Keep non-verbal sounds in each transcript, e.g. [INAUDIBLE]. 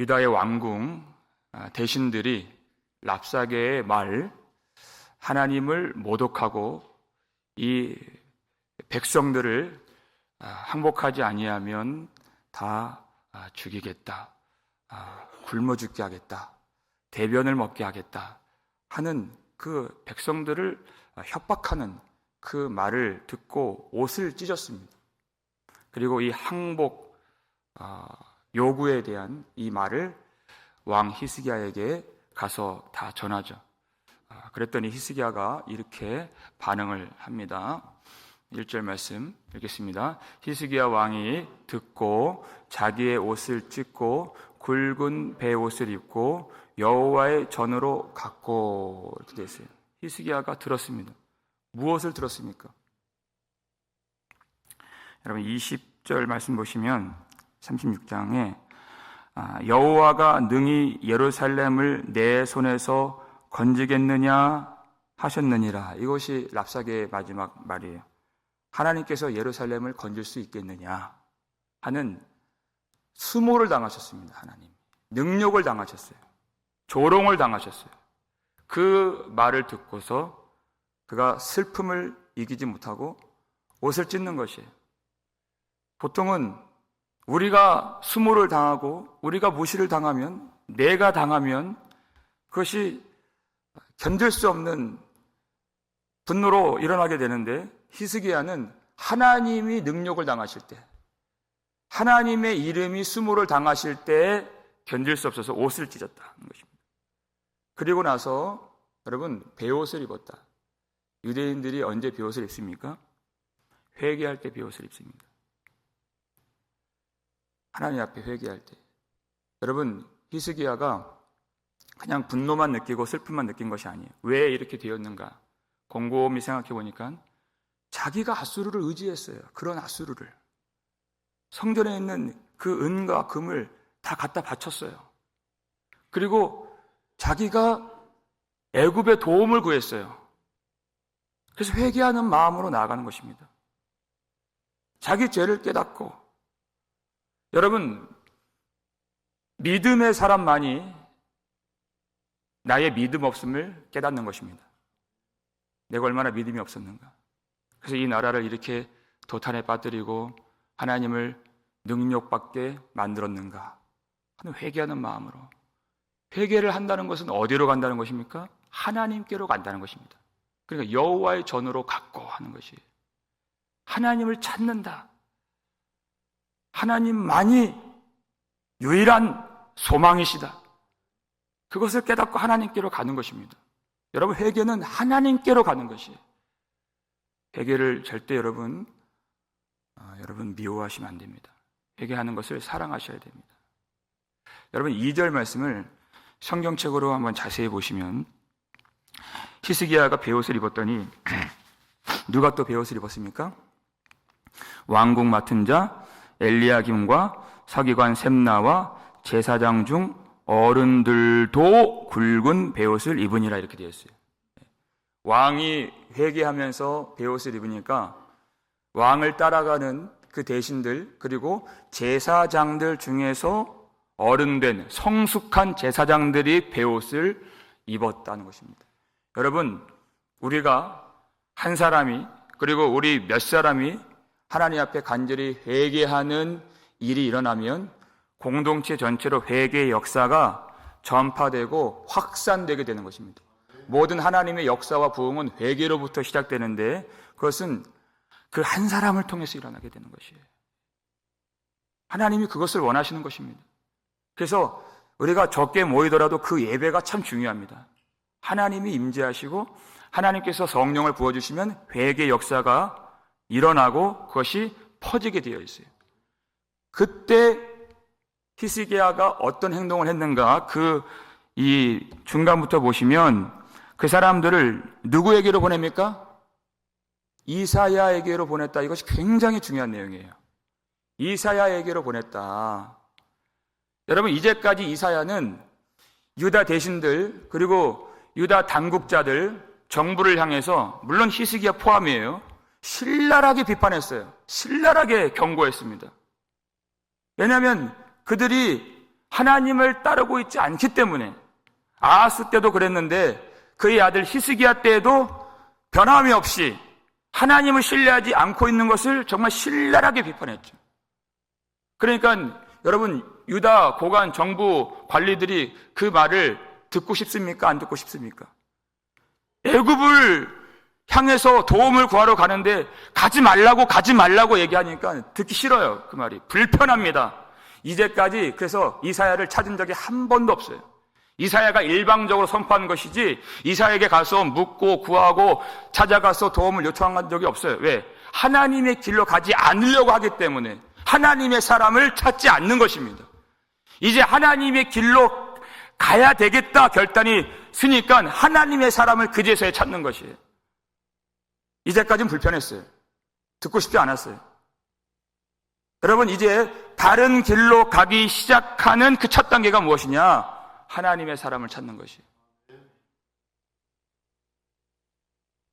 유다의 왕궁 아, 대신들이 랍사게의 말 하나님을 모독하고 이 백성들을 아, 항복하지 아니하면 다 아, 죽이겠다. 아, 굶어 죽게 하겠다. 대변을 먹게 하겠다. 하는 그 백성들을 아, 협박하는 그 말을 듣고 옷을 찢었습니다. 그리고 이 항복 아, 요구에 대한 이 말을 왕 히스기야에게 가서 다 전하죠. 아, 그랬더니 히스기야가 이렇게 반응을 합니다. 1절 말씀 읽겠습니다. 히스기야 왕이 듣고 자기의 옷을 찢고 굵은 배 옷을 입고 여호와의 전으로 갔고 이렇게 되어 있어요. 히스기야가 들었습니다. 무엇을 들었습니까? 여러분 20절 말씀 보시면 36장에 아, 여호와가 능히 예루살렘을 내 손에서 건지겠느냐 하셨느니라. 이것이 랍사게의 마지막 말이에요. 하나님께서 예루살렘을 건질 수 있겠느냐 하는 수모를 당하셨습니다. 하나님. 능력을 당하셨어요. 조롱을 당하셨어요. 그 말을 듣고서 그가 슬픔을 이기지 못하고 옷을 찢는 것이에요. 보통은 우리가 수모를 당하고 우리가 무시를 당하면 내가 당하면 그것이 견딜 수 없는 분노로 일어나게 되는데 히스기야는 하나님이 능력을 당하실 때 하나님의 이름이 수모를 당하실 때 견딜 수 없어서 옷을 찢었다는 것입니다. 그리고 나서 여러분 베옷을 입었다. 유대인들이 언제 베옷을 입습니까? 회개할 때 베옷을 입습니다. 하나님 앞에 회개할 때. 여러분 히스기야가 그냥 분노만 느끼고 슬픔만 느낀 것이 아니에요. 왜 이렇게 되었는가? 곰곰이 생각해 보니까 자기가 아수르를 의지했어요. 그런 아수르를. 성전에 있는 그 은과 금을 다 갖다 바쳤어요. 그리고 자기가 애굽의 도움을 구했어요. 그래서 회개하는 마음으로 나아가는 것입니다. 자기 죄를 깨닫고 여러분 믿음의 사람만이 나의 믿음 없음을 깨닫는 것입니다. 내가 얼마나 믿음이 없었는가. 그래서 이 나라를 이렇게 도탄에 빠뜨리고 하나님을 능력받게 만들었는가 하는 회개하는 마음으로 회개를 한다는 것은 어디로 간다는 것입니까? 하나님께로 간다는 것입니다. 그러니까 여호와의 전으로 갖고 하는 것이 하나님을 찾는다. 하나님만이 유일한 소망이시다. 그것을 깨닫고 하나님께로 가는 것입니다. 여러분 회개는 하나님께로 가는 것이에요. 회개를 절대 여러분 아, 여러분 미워하시면 안 됩니다. 회개하는 것을 사랑하셔야 됩니다. 여러분 2절 말씀을 성경책으로 한번 자세히 보시면 히스기야가 베옷을 입었더니 [CLEARS THROAT] 누가 또 베옷을 입었습니까? 왕궁 맡은 자 엘리야김과 서기관 셈나와 제사장 중 어른들도 굵은 베옷을 입으니라 이렇게 되어 있어요. 왕이 회개하면서 베옷을 입으니까 왕을 따라가는 그 대신들 그리고 제사장들 중에서 어른된 성숙한 제사장들이 베옷을 입었다는 것입니다. 여러분 우리가 한 사람이 그리고 우리 몇 사람이 하나님 앞에 간절히 회개하는 일이 일어나면 공동체 전체로 회개의 역사가 전파되고 확산되게 되는 것입니다. 모든 하나님의 역사와 부흥은 회개로부터 시작되는데 그것은 그 한 사람을 통해서 일어나게 되는 것이에요. 하나님이 그것을 원하시는 것입니다. 그래서 우리가 적게 모이더라도 그 예배가 참 중요합니다. 하나님이 임재하시고 하나님께서 성령을 부어 주시면 회개 역사가 일어나고 그것이 퍼지게 되어 있어요. 그때 히스기야가 어떤 행동을 했는가 그 이 중간부터 보시면 그 사람들을 누구에게로 보냅니까? 이사야에게로 보냈다. 이것이 굉장히 중요한 내용이에요. 이사야에게로 보냈다. 여러분 이제까지 이사야는 유다 대신들 그리고 유다 당국자들 정부를 향해서 물론 히스기야 포함이에요. 신랄하게 비판했어요. 신랄하게 경고했습니다. 왜냐하면 그들이 하나님을 따르고 있지 않기 때문에 아하스 때도 그랬는데 그의 아들 히스기야 때에도 변함이 없이 하나님을 신뢰하지 않고 있는 것을 정말 신랄하게 비판했죠. 그러니까 여러분 유다 고관 정부 관리들이 그 말을 듣고 싶습니까? 안 듣고 싶습니까? 애굽을 향해서 도움을 구하러 가는데 가지 말라고 가지 말라고 얘기하니까 듣기 싫어요. 그 말이 불편합니다. 이제까지 그래서 이사야를 찾은 적이 한 번도 없어요. 이사야가 일방적으로 선포한 것이지 이사야에게 가서 묻고 구하고 찾아가서 도움을 요청한 적이 없어요. 왜? 하나님의 길로 가지 않으려고 하기 때문에 하나님의 사람을 찾지 않는 것입니다. 이제 하나님의 길로 가야 되겠다 결단이 쓰니까 하나님의 사람을 그제서야 찾는 것이에요. 이제까지는 불편했어요. 듣고 싶지 않았어요. 여러분, 이제 다른 길로 가기 시작하는 그 첫 단계가 무엇이냐? 하나님의 사람을 찾는 것이.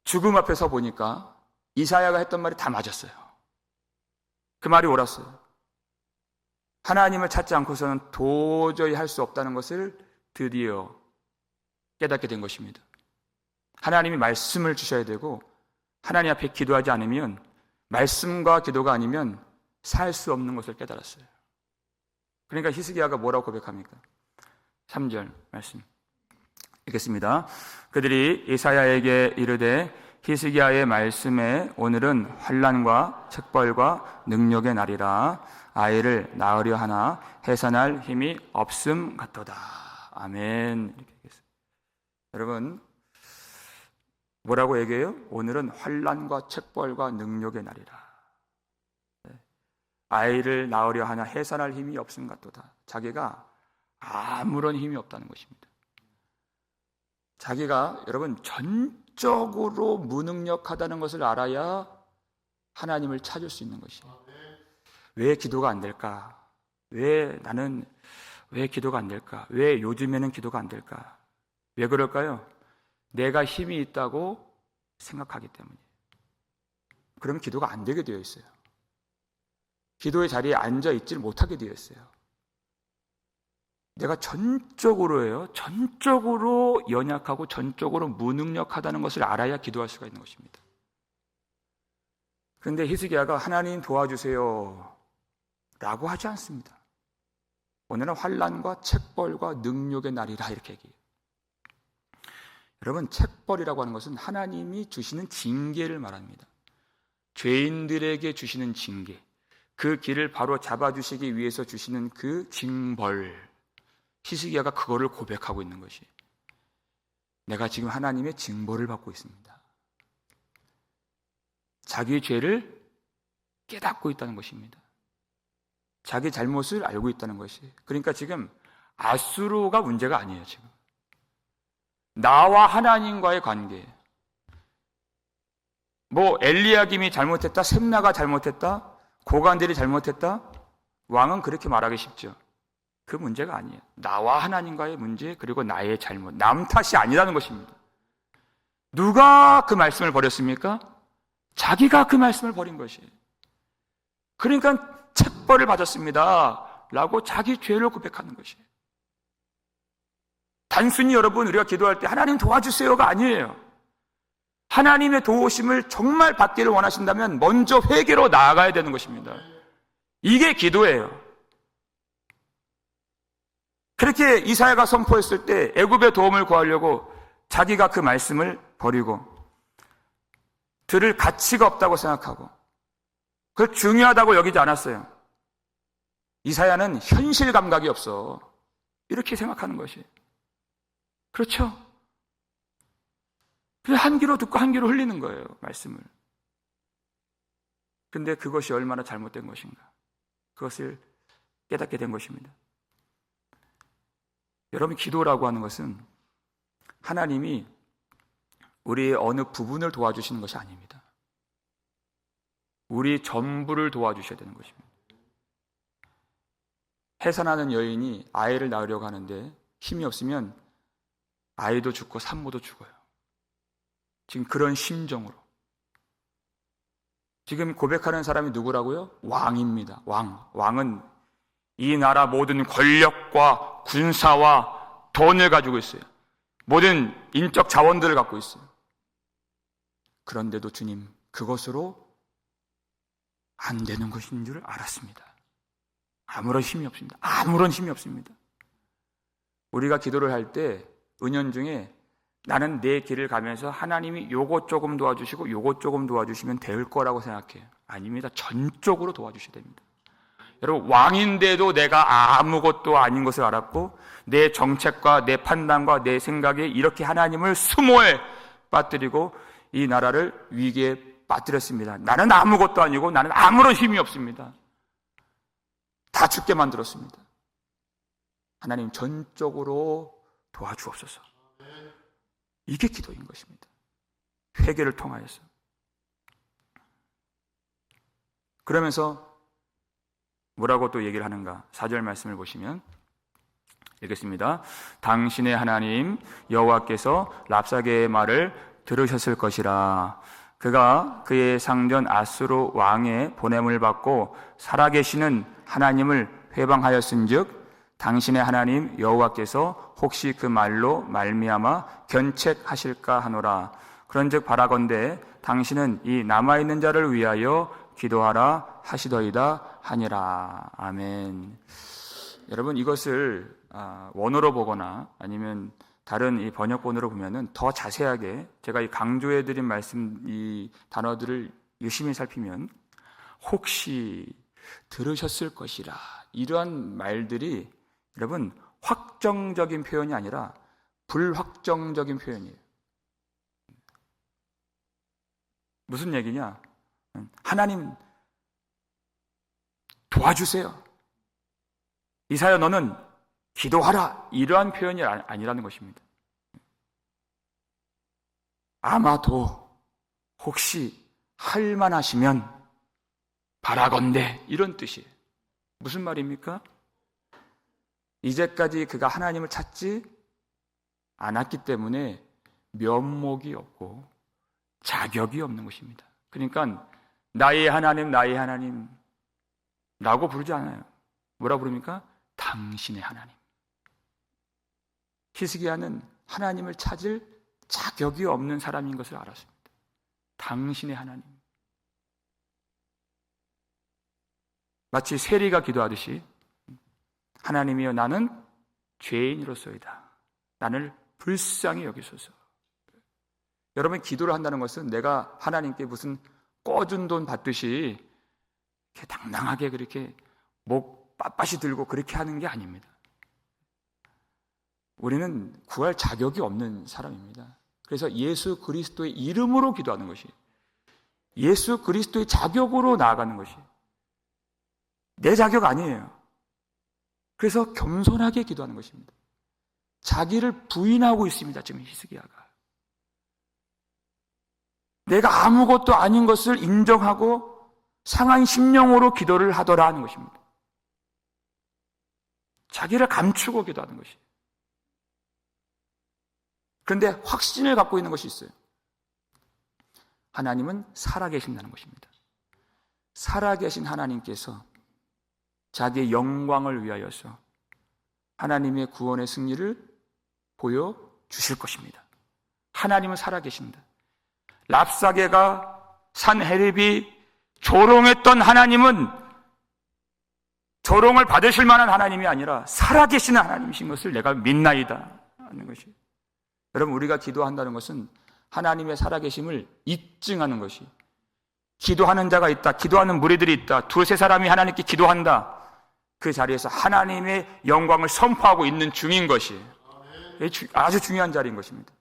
죽음 앞에서 보니까 이사야가 했던 말이 다 맞았어요. 그 말이 옳았어요. 하나님을 찾지 않고서는 도저히 할 수 없다는 것을 드디어 깨닫게 된 것입니다. 하나님이 말씀을 주셔야 되고 하나님 앞에 기도하지 않으면 말씀과 기도가 아니면 살 수 없는 것을 깨달았어요. 그러니까 히스기야가 뭐라고 고백합니까? 3절 말씀 읽겠습니다. 그들이 이사야에게 이르되 히스기야의 말씀에 오늘은 환란과 책벌과 능력의 날이라 아이를 낳으려 하나 해산할 힘이 없음 같도다. 아멘. 여러분 뭐라고 얘기해요? 오늘은 환란과 책벌과 능력의 날이라. 네. 아이를 낳으려 하나 해산할 힘이 없음 같도다. 자기가 아무런 힘이 없다는 것입니다. 자기가 여러분 전적으로 무능력하다는 것을 알아야 하나님을 찾을 수 있는 것이에요. 왜 기도가 안 될까? 왜 나는 왜 기도가 안 될까? 왜 요즘에는 기도가 안 될까? 왜 그럴까요? 내가 힘이 있다고 생각하기 때문이에요. 그러면 기도가 안 되게 되어 있어요. 기도의 자리에 앉아 있질 못하게 되어 있어요. 내가 전적으로예요. 전적으로 연약하고 전적으로 무능력하다는 것을 알아야 기도할 수가 있는 것입니다. 그런데 히스기야가 하나님 도와주세요. 라고 하지 않습니다. 오늘은 환란과 책벌과 능력의 날이라 이렇게 얘기해요. 여러분 책벌이라고 하는 것은 하나님이 주시는 징계를 말합니다. 죄인들에게 주시는 징계, 그 길을 바로 잡아주시기 위해서 주시는 그 징벌. 히스기야가 그거를 고백하고 있는 것이 내가 지금 하나님의 징벌을 받고 있습니다. 자기의 죄를 깨닫고 있다는 것입니다. 자기 잘못을 알고 있다는 것이. 그러니까 지금 아수르가 문제가 아니에요, 지금. 나와 하나님과의 관계. 뭐 엘리야김이 잘못했다, 셈나가 잘못했다, 고관들이 잘못했다. 왕은 그렇게 말하기 쉽죠. 그 문제가 아니에요. 나와 하나님과의 문제, 그리고 나의 잘못. 남 탓이 아니라는 것입니다. 누가 그 말씀을 버렸습니까? 자기가 그 말씀을 버린 것이에요. 그러니까 책벌을 받았습니다. 라고 자기 죄를 고백하는 것이에요. 단순히 여러분 우리가 기도할 때 하나님 도와주세요가 아니에요. 하나님의 도우심을 정말 받기를 원하신다면 먼저 회개로 나아가야 되는 것입니다. 이게 기도예요. 그렇게 이사야가 선포했을 때 애굽의 도움을 구하려고 자기가 그 말씀을 버리고 들을 가치가 없다고 생각하고 그걸 중요하다고 여기지 않았어요. 이사야는 현실 감각이 없어. 이렇게 생각하는 것이. 그렇죠? 그냥 한 귀로 듣고 한 귀로 흘리는 거예요, 말씀을. 근데 그것이 얼마나 잘못된 것인가. 그것을 깨닫게 된 것입니다. 여러분, 기도라고 하는 것은 하나님이 우리의 어느 부분을 도와주시는 것이 아닙니다. 우리 전부를 도와주셔야 되는 것입니다. 해산하는 여인이 아이를 낳으려고 하는데 힘이 없으면 아이도 죽고 산모도 죽어요. 지금 그런 심정으로. 지금 고백하는 사람이 누구라고요? 왕입니다. 왕. 왕은 이 나라 모든 권력과 군사와 돈을 가지고 있어요. 모든 인적 자원들을 갖고 있어요. 그런데도 주님, 그것으로 안 되는 것인 줄 알았습니다. 아무런 힘이 없습니다. 아무런 힘이 없습니다. 우리가 기도를 할 때 은연중에 나는 내 길을 가면서 하나님이 요것 조금 도와주시고 요것 조금 도와주시면 될 거라고 생각해요. 아닙니다. 전적으로 도와주셔야 됩니다. 여러분, 왕인데도 내가 아무것도 아닌 것을 알았고, 내 정책과 내 판단과 내 생각에 이렇게 하나님을 수모에 빠뜨리고 이 나라를 위기에 빠뜨렸습니다. 나는 아무것도 아니고 나는 아무런 힘이 없습니다. 다 죽게 만들었습니다. 하나님 전적으로 도와주옵소서. 이게 기도인 것입니다. 회개를 통하여서. 그러면서 뭐라고 또 얘기를 하는가? 4절 말씀을 보시면 읽겠습니다. 당신의 하나님 여호와께서 랍사게의 말을 들으셨을 것이라. 그가 그의 상전 아수르 왕의 보냄을 받고 살아계시는 하나님을 회방하였은즉 당신의 하나님 여호와께서 혹시 그 말로 말미암아 견책하실까 하노라. 그런즉 바라건대 당신은 이 남아 있는 자를 위하여 기도하라 하시더이다 하니라. 아멘. 여러분 이것을 아, 원어로 보거나 아니면 다른 이 번역본으로 보면은 더 자세하게 제가 이 강조해 드린 말씀 이 단어들을 유심히 살피면 혹시 들으셨을 것이라 이러한 말들이 여러분 확정적인 표현이 아니라 불확정적인 표현이에요. 무슨 얘기냐? 하나님 도와주세요. 이사야 너는 기도하라 이러한 표현이 아- 아니라는 것입니다. 아마도 혹시 할만하시면 바라건대 이런 뜻이에요. 무슨 말입니까? 이제까지 그가 하나님을 찾지 않았기 때문에 면목이 없고 자격이 없는 것입니다. 그러니까 나의 하나님, 나의 하나님 라고 부르지 않아요. 뭐라 부릅니까? 당신의 하나님. 히스기야는 하나님을 찾을 자격이 없는 사람인 것을 알았습니다. 당신의 하나님. 마치 세리가 기도하듯이 하나님이여 나는 죄인으로서이다. 나를 불쌍히 여기소서. 여러분 기도를 한다는 것은 내가 하나님께 무슨 꺼준 돈 받듯이 이렇게 당당하게 그렇게 목 빳빳이 들고 그렇게 하는 게 아닙니다. 우리는 구할 자격이 없는 사람입니다. 그래서 예수 그리스도의 이름으로 기도하는 것이 예수 그리스도의 자격으로 나아가는 것이 내 자격 아니에요. 그래서 겸손하게 기도하는 것입니다. 자기를 부인하고 있습니다. 지금 히스기야가. 내가 아무것도 아닌 것을 인정하고 상한 심령으로 기도를 하더라 하는 것입니다. 자기를 감추고 기도하는 것이. 그런데 확신을 갖고 있는 것이 있어요. 하나님은 살아계신다는 것입니다. 살아계신 하나님께서 자기의 영광을 위하여서 하나님의 구원의 승리를 보여 주실 것입니다. 하나님은 살아계십니다. 랍사게가 산 헤립이 조롱했던 하나님은 조롱을 받으실 만한 하나님이 아니라 살아계시는 하나님이신 것을 내가 믿나이다 하는 것이. 여러분 우리가 기도한다는 것은 하나님의 살아계심을 입증하는 것이. 기도하는 자가 있다. 기도하는 무리들이 있다. 두세 사람이 하나님께 기도한다. 그 자리에서 하나님의 영광을 선포하고 있는 중인 것이 아주 중요한 자리인 것입니다.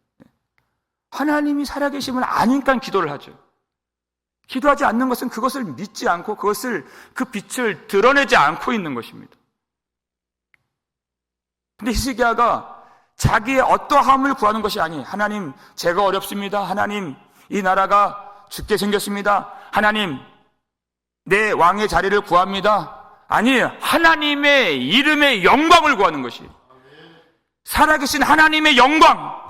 하나님이 살아계심을 아니까 기도를 하죠. 기도하지 않는 것은 그것을 믿지 않고 그것을 그 빛을 드러내지 않고 있는 것입니다. 근데 히스기야가 자기의 어떠함을 구하는 것이 아니 하나님 제가 어렵습니다. 하나님 이 나라가 죽게 생겼습니다. 하나님 내 왕의 자리를 구합니다. 아니 하나님의 이름의 영광을 구하는 것이 살아계신 하나님의 영광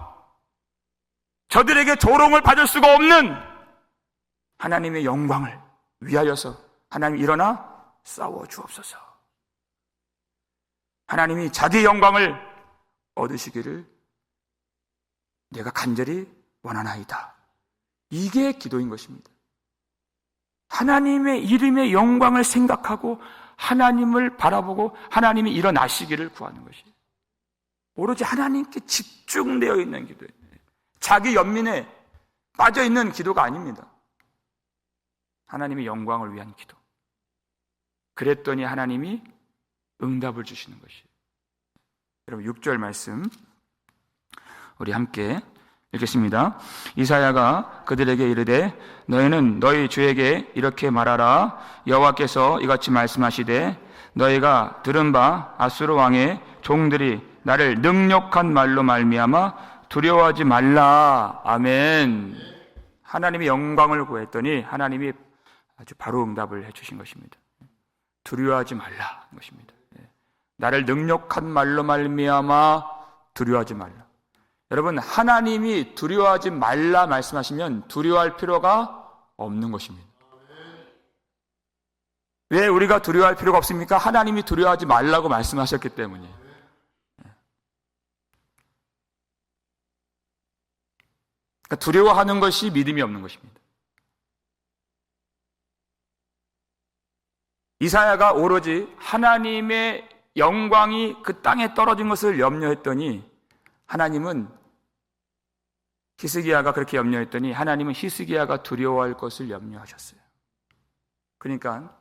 저들에게 조롱을 받을 수가 없는 하나님의 영광을 위하여서 하나님 일어나 싸워 주옵소서. 하나님이 자기 영광을 얻으시기를 내가 간절히 원하나이다. 이게 기도인 것입니다. 하나님의 이름의 영광을 생각하고 하나님을 바라보고 하나님이 일어나시기를 구하는 것이에요. 오로지 하나님께 집중되어 있는 기도예요. 자기 연민에 빠져 있는 기도가 아닙니다. 하나님의 영광을 위한 기도. 그랬더니 하나님이 응답을 주시는 것이에요. 여러분 6절 말씀 우리 함께 읽겠습니다. 이사야가 그들에게 이르되 너희는 너희 주에게 이렇게 말하라 여호와께서 이같이 말씀하시되 너희가 들은 바 아수르 왕의 종들이 나를 능력한 말로 말미암아 두려워하지 말라 아멘. 하나님의 영광을 구했더니 하나님이 아주 바로 응답을 해 주신 것입니다. 두려워하지 말라 것입니다. 예. 나를 능력한 말로 말미암아 두려워하지 말라. 여러분 하나님이 두려워하지 말라 말씀하시면 두려워할 필요가 없는 것입니다. 왜 우리가 두려워할 필요가 없습니까? 하나님이 두려워하지 말라고 말씀하셨기 때문이에요. 그러니까 두려워하는 것이 믿음이 없는 것입니다. 이사야가 오로지 하나님의 영광이 그 땅에 떨어진 것을 염려했더니 하나님은 히스기야가 그렇게 염려했더니 하나님은 히스기야가 두려워할 것을 염려하셨어요. 그러니까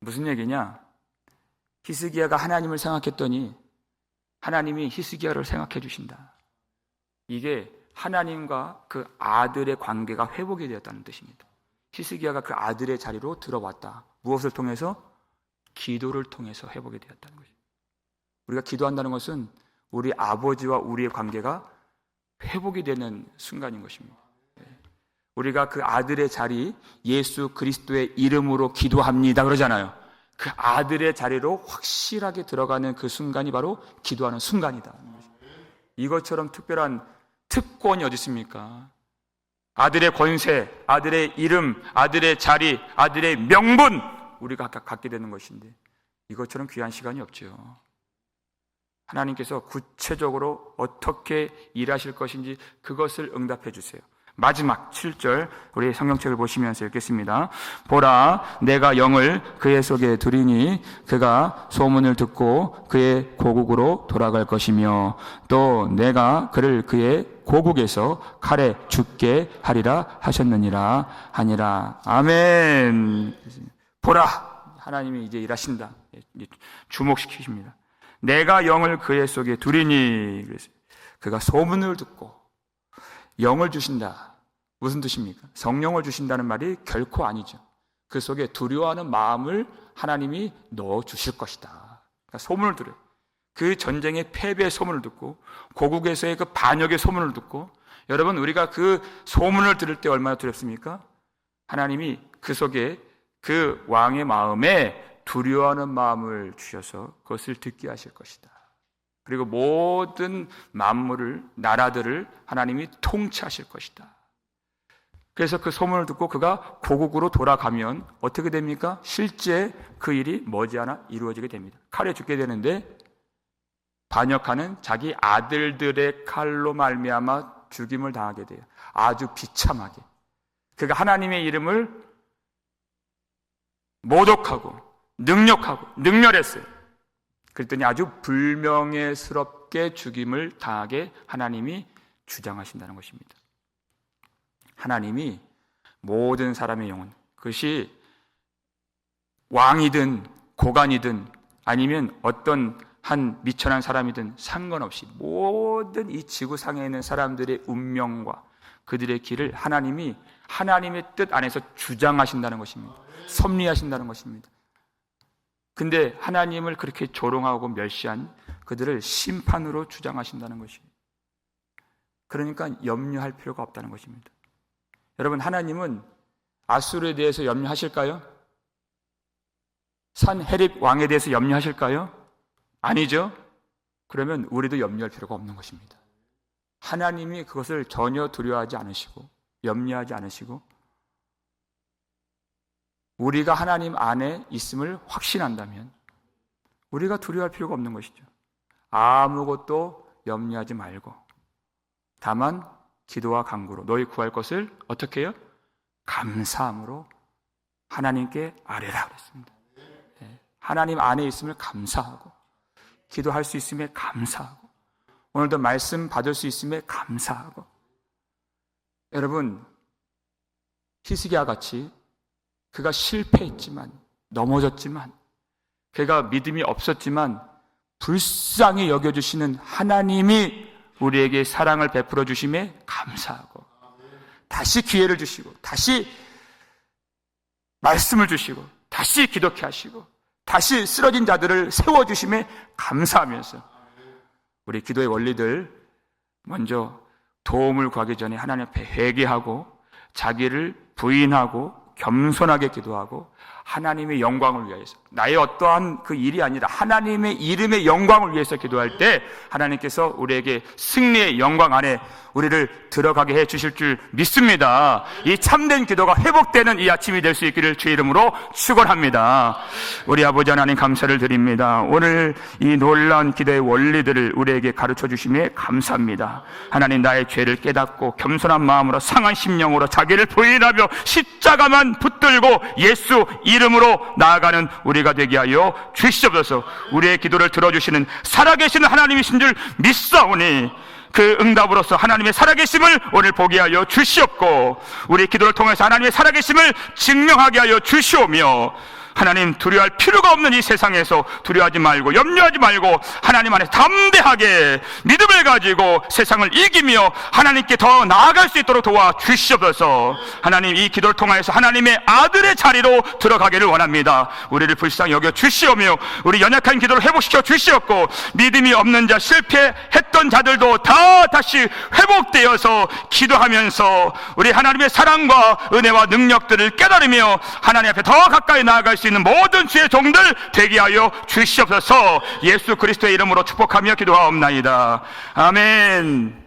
무슨 얘기냐? 히스기야가 하나님을 생각했더니 하나님이 히스기야를 생각해 주신다. 이게 하나님과 그 아들의 관계가 회복이 되었다는 뜻입니다. 히스기야가 그 아들의 자리로 들어왔다. 무엇을 통해서? 기도를 통해서 회복이 되었다는 것입니다. 우리가 기도한다는 것은 우리 아버지와 우리의 관계가 회복이 되는 순간인 것입니다. 우리가 그 아들의 자리, 예수 그리스도의 이름으로 기도합니다. 그러잖아요. 그 아들의 자리로 확실하게 들어가는 그 순간이 바로 기도하는 순간이다. 이것처럼 특별한 특권이 어디 있습니까? 아들의 권세, 아들의 이름, 아들의 자리, 아들의 명분, 우리가 갖게 되는 것인데, 이것처럼 귀한 시간이 없죠. 하나님께서 구체적으로 어떻게 일하실 것인지 그것을 응답해 주세요. 마지막 7절 우리 성경책을 보시면서 읽겠습니다. 보라 내가 영을 그의 속에 두리니 그가 소문을 듣고 그의 고국으로 돌아갈 것이며 또 내가 그를 그의 고국에서 칼에 죽게 하리라 하셨느니라 하니라 아멘. 보라 하나님이 이제 일하신다. 주목시키십니다. 내가 영을 그의 속에 두리니 그가 소문을 듣고 영을 주신다. 무슨 뜻입니까? 성령을 주신다는 말이 결코 아니죠. 그 속에 두려워하는 마음을 하나님이 넣어 주실 것이다. 그러니까 소문을 들어요. 그 전쟁의 패배의 소문을 듣고 고국에서의 그 반역의 소문을 듣고 여러분 우리가 그 소문을 들을 때 얼마나 두렵습니까? 하나님이 그 속에 그 왕의 마음에 두려워하는 마음을 주셔서 그것을 듣게 하실 것이다. 그리고 모든 만물을 나라들을 하나님이 통치하실 것이다. 그래서 그 소문을 듣고 그가 고국으로 돌아가면 어떻게 됩니까? 실제 그 일이 머지않아 이루어지게 됩니다. 칼에 죽게 되는데 반역하는 자기 아들들의 칼로 말미암아 죽임을 당하게 돼요. 아주 비참하게. 그가 하나님의 이름을 모독하고 능력하고 능렬했어요. 그랬더니 아주 불명예스럽게 죽임을 당하게 하나님이 주장하신다는 것입니다. 하나님이 모든 사람의 영혼, 그것이 왕이든 고관이든 아니면 어떤 한 미천한 사람이든 상관없이 모든 이 지구상에 있는 사람들의 운명과 그들의 길을 하나님이 하나님의 뜻 안에서 주장하신다는 것입니다. 섭리하신다는 것입니다. 근데 하나님을 그렇게 조롱하고 멸시한 그들을 심판으로 주장하신다는 것입니다. 그러니까 염려할 필요가 없다는 것입니다. 여러분, 하나님은 아수르에 대해서 염려하실까요? 산 헤립 왕에 대해서 염려하실까요? 아니죠. 그러면 우리도 염려할 필요가 없는 것입니다. 하나님이 그것을 전혀 두려워하지 않으시고 염려하지 않으시고 우리가 하나님 안에 있음을 확신한다면 우리가 두려워할 필요가 없는 것이죠. 아무것도 염려하지 말고 다만 기도와 간구로 너희 구할 것을 어떻게 해요? 감사함으로 하나님께 아뢰라 그랬습니다. 예, 하나님 안에 있음을 감사하고 기도할 수 있음에 감사하고 오늘도 말씀 받을 수 있음에 감사하고 여러분 히스기야 같이 그가 실패했지만 넘어졌지만 그가 믿음이 없었지만 불쌍히 여겨주시는 하나님이 우리에게 사랑을 베풀어 주심에 감사하고 다시 기회를 주시고 다시 말씀을 주시고 다시 기독해 하시고 다시 쓰러진 자들을 세워 주심에 감사하면서 우리 기도의 원리들 먼저 도움을 구하기 전에 하나님 앞에 회개하고 자기를 부인하고 겸손하게 기도하고 하나님의 영광을 위해서 나의 어떠한 그 일이 아니라 하나님의 이름의 영광을 위해서 기도할 때 하나님께서 우리에게 승리의 영광 안에 우리를 들어가게 해 주실 줄 믿습니다. 이 참된 기도가 회복되는 이 아침이 될 수 있기를 주 이름으로 축원합니다. 우리 아버지 하나님 감사를 드립니다. 오늘 이 놀라운 기도의 원리들을 우리에게 가르쳐 주심에 감사합니다. 하나님 나의 죄를 깨닫고 겸손한 마음으로 상한 심령으로 자기를 부인하며 십자가만 붙들고 예수 이름으로 나아가는 우리가 되게 하여 주시옵소서. 우리의 기도를 들어주시는 살아계시는 하나님이신 줄 믿사오니 그 응답으로서 하나님의 살아계심을 오늘 보게 하여 주시옵고 우리 기도를 통해서 하나님의 살아계심을 증명하게 하여 주시오며 하나님 두려워할 필요가 없는 이 세상에서 두려워하지 말고 염려하지 말고 하나님 안에 담대하게 믿음을 가지고 세상을 이기며 하나님께 더 나아갈 수 있도록 도와 주시옵소서. 하나님 이 기도를 통하여서 하나님의 아들의 자리로 들어가기를 원합니다. 우리를 불쌍히 여겨 주시오며 우리 연약한 기도를 회복시켜 주시옵고 믿음이 없는 자 실패했던 자들도 다 다시 회복되어서 기도하면서 우리 하나님의 사랑과 은혜와 능력들을 깨달으며 하나님 앞에 더 가까이 나아갈 수 있는 모든 주의 종들 되게 하여 주시옵소서 예수 그리스도의 이름으로 축복하며 기도하옵나이다. 아멘.